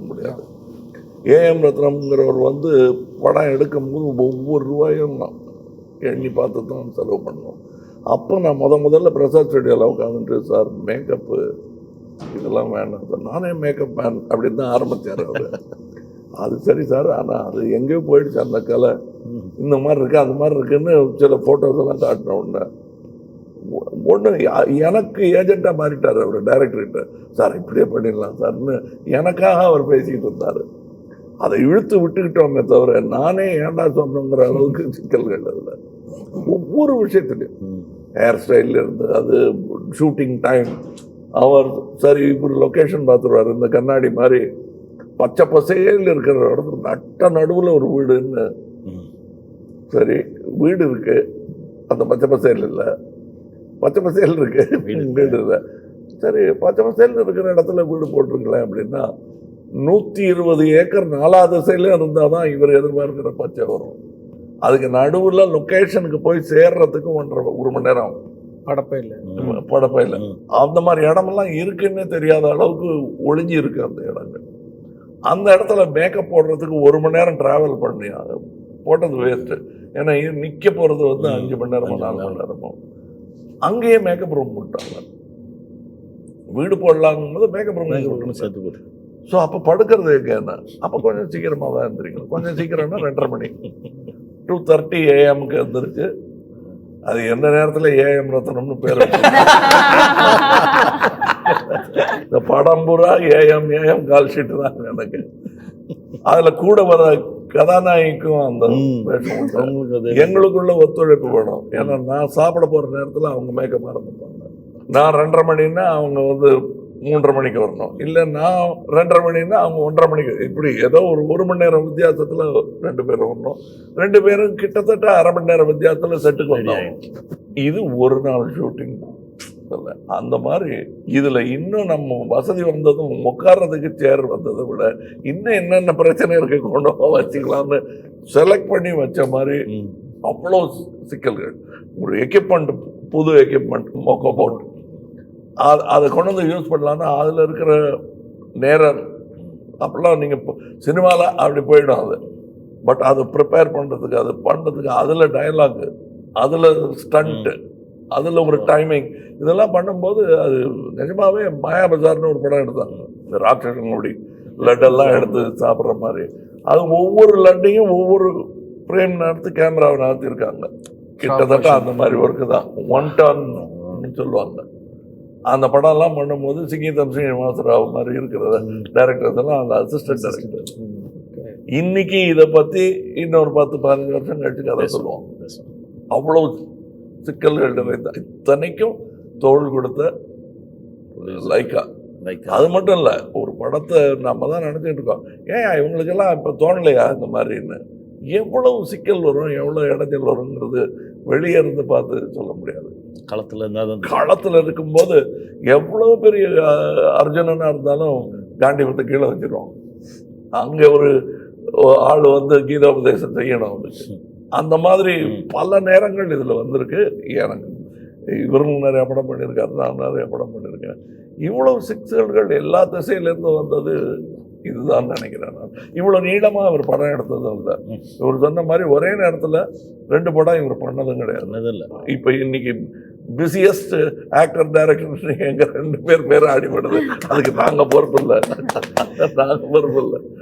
மறக்க முடியாது ஏஎம் ரத்னம்ங்கிறவர் வந்து படம் எடுக்கும்போது ஒவ்வொரு ரூபாயும் நான் எண்ணி பார்த்து தான் செலவு பண்ணோம் அப்போ நான் முத முதல்ல பிரசாத் ஸ்டுடியோவில் உட்காந்துட்டு சார் மேக்கப்பு இதெல்லாம் வேணாம் சார். நானே மேக்கப் மேன் அப்படின்னு தான் ஆரம்பித்தார் அவர். அது சரி சார் ஆனால் அது எங்கேயோ போயிடுச்சு அந்த கலை. இந்த மாதிரி இருக்குது அந்த மாதிரி இருக்குன்னு சில ஃபோட்டோஸ் எல்லாம் காட்டின உடனே ஒன்று எனக்கு ஏஜென்ட்டாக மாறிட்டார் அவர் டைரக்டர்கிட்ட சார் இப்படியே பண்ணிடலாம் சார்னு எனக்காக அவர் பேசிக்கிட்டு இருந்தார். அதை இழுத்து விட்டுக்கிட்டோமே தவிர நானே ஏன்டா சொன்னோங்கிற அளவுக்கு சிக்கல்கள் அதில். ஒவ்வொரு விஷயத்துலையும். ஹேர் ஸ்டைல்ல இருந்து அது ஷூட்டிங் டைம் அவர் சரி இப்படி லொக்கேஷன் பார்த்துருவார். இந்த கண்ணாடி மாதிரி பச்சை பசேல் இருக்கிற இடத்துல நட்ட நடுவில் ஒரு வீடுன்னு. சரி வீடு இருக்கு. அந்த பச்சை பசேல் இல்லை. பச்சை பசேல் இருக்கு. வீடு சரி பச்சை பசேல் இருக்கிற இடத்துல வீடு போட்டிருங்களேன் அப்படின்னா நூற்றி இருபது ஏக்கர் நாலா திசையிலும் இருந்தால் தான் இவர் எதிர்பார்க்கிற பச்சை வரும். அதுக்கு நடுவில் லொக்கேஷனுக்கு போய் சேர்றதுக்கு ஒன்றரை ஒரு மணி நேரம் ஆகும். படப்பே இல்லை. படப்பையில் அந்த மாதிரி இடமெல்லாம் இருக்குன்னே தெரியாத அளவுக்கு ஒளிஞ்சு இருக்கு அந்த இடங்கள். அந்த இடத்துல மேக்கப் போடுறதுக்கு ஒரு மணி நேரம் டிராவல் பண்ணி போட்டது வேஸ்ட்டு ஏன்னா இது நிற்க போகிறது வந்து. அஞ்சு மணி நேரமோ நாலு மணி மணி நேரமோ. அங்கேயே மேக்கப் ரூம் போட்டாங்க. வீடு போடலாங்கும் போது மேக்கப் ரூம் ஒன்று சேர்த்து போட்டு. ஸோ அப்போ படுக்கிறது எங்கேன்னா அப்போ கொஞ்சம் சீக்கிரமாக தான் இருந்திருக்கணும் கொஞ்சம் சீக்கிரம்னா ரெண்டரை மணி. டூ தேர்ட்டி ஏஎம்க்கு வந்துருச்சு அது எந்த நேரத்தில் ஏஎம் ரத்னம்னு பேர் இந்த படம் பூரா ஏஎம் ஏஎம் கால் ஷீட்டு தான் எனக்கு. அதில் கூட வர கதாநாயகிக்கும் அந்த எங்களுக்குள்ள ஒத்துழைப்பு வேணும். ஏன்னா நான் சாப்பிட போகிற நேரத்தில் அவங்க மேக்கப் ஆரம்பிப்பாங்க நான் ரெண்டரை மணின்னா அவங்க வந்து மூன்றரை மணிக்கு வரணும். இல்லை நான் ரெண்டரை மணின்னா அவங்க ஒன்றரை மணிக்கு. இப்படி ஏதோ ஒரு ஒரு மணி நேரம் வித்தியாசத்தில் ரெண்டு பேரும் வரணும். ரெண்டு பேரும் கிட்டத்தட்ட அரை மணி நேரம் வித்தியாசத்தில் செட்டுக்கு வந்தாங்க இது ஒரு நாள் ஷூட்டிங் இல்லை அந்த மாதிரி இதில் இன்னும் நம்ம வசதி வந்ததும் உட்கார்றதுக்கு சேர் வந்ததை விட இன்னும் என்னென்ன பிரச்சனை இருக்கு கொண்டு வச்சுக்கலாம்னு செலக்ட் பண்ணி வச்ச மாதிரி. அவ்வளோ சிக்கல்கள். ஒரு எக்யூப்மெண்ட் புது எக்யூப்மெண்ட் மொக்க போட்டு அது அதை கொண்டு வந்து யூஸ் பண்ணலான்னா அதில் இருக்கிற நேரம் அப்போல்லாம் நீங்கள் சினிமாவில் அப்படி போயிடும் அது. பட் அதை ப்ரிப்பேர் பண்ணுறதுக்கு அது பண்ணுறதுக்கு அதில் டயலாகு அதில் ஸ்டண்ட்டு அதில் ஒரு டைமிங் இதெல்லாம் பண்ணும்போது அது நிஜமாவே மாயா பஜார்னு ஒரு படம் எடுத்தாங்க இந்த அப்படி லட்டெல்லாம் எடுத்து சாப்பிட்ற மாதிரி. அது ஒவ்வொரு லட்டையும் ஒவ்வொரு ஃப்ரேம் நடத்து கேமராவை நகர்த்திருக்காங்க கிட்டத்தட்ட அந்த மாதிரி ஒர்க்கு தான். ஒன் டன் சொல்லுவாங்க. அந்த படம்லாம் பண்ணும்போது சிங்கீதம் ஸ்ரீனிவாசராவ் மாதிரி இருக்கிற டேரக்டர்ஸ் எல்லாம் அந்த அசிஸ்டன்ட் டைரக்டர் இன்னைக்கு இதை பற்றி இன்னொரு பத்து பதினஞ்சு வருஷம் கழிச்சு கதை சொல்லுவோம். பேசுவோம். சிக்கல்கள் நிறைந்த இத்தனைக்கும் தோள் கொடுத்த லைக்கா அது மட்டும் இல்லை ஒரு படத்தை நம்ம தான் நினச்சிட்டு இருக்கோம். ஏன் இவங்களுக்கெல்லாம் இப்போ தோணலையா இந்த மாதிரின்னு? எவ்வளவு சிக்கல் வரும் எவ்வளோ இடைஞ்சல் வருங்கிறது வெளியே இருந்து பார்த்து சொல்ல முடியாது. களத்துல இருந்தா தான் களத்தில் இருக்கும்போது எவ்வளோ பெரிய அஹ், அர்ஜுனனா இருந்தாலும் காண்டிபத்தை கீழே வச்சிருவோம். அங்கே ஒரு ஆள் வந்து கீதோபதேசம் செய்யணும். அதுக்கு அந்த மாதிரி பல நேரங்கள் இதில் வந்திருக்கு. எனக்கு இவரும் நிறைய படம் பண்ணியிருக்காரு நான் நிறைய படம் பண்ணியிருக்கேன். இவ்வளவு சிக்ஸல்கள் எல்லா திசையிலேருந்து வந்தது இதுதான் நினைக்கிறேன் நான். இவ்வளோ நீளமாக அவர் படம் எடுத்ததும் இல்லை. இவர் சொன்ன மாதிரி ஒரே நேரத்தில் ரெண்டு படம் இவர் பண்ணதும் கிடையாது. இப்போ இன்னைக்கு பிஸியஸ்ட் ஆக்டர் டைரக்டர் எங்க ரெண்டு பேர் பேர் அடிபடுது அதுக்கு நாங்க பொறுப்பு இல்லை. நாங்க பொறுப்பு இல்லை.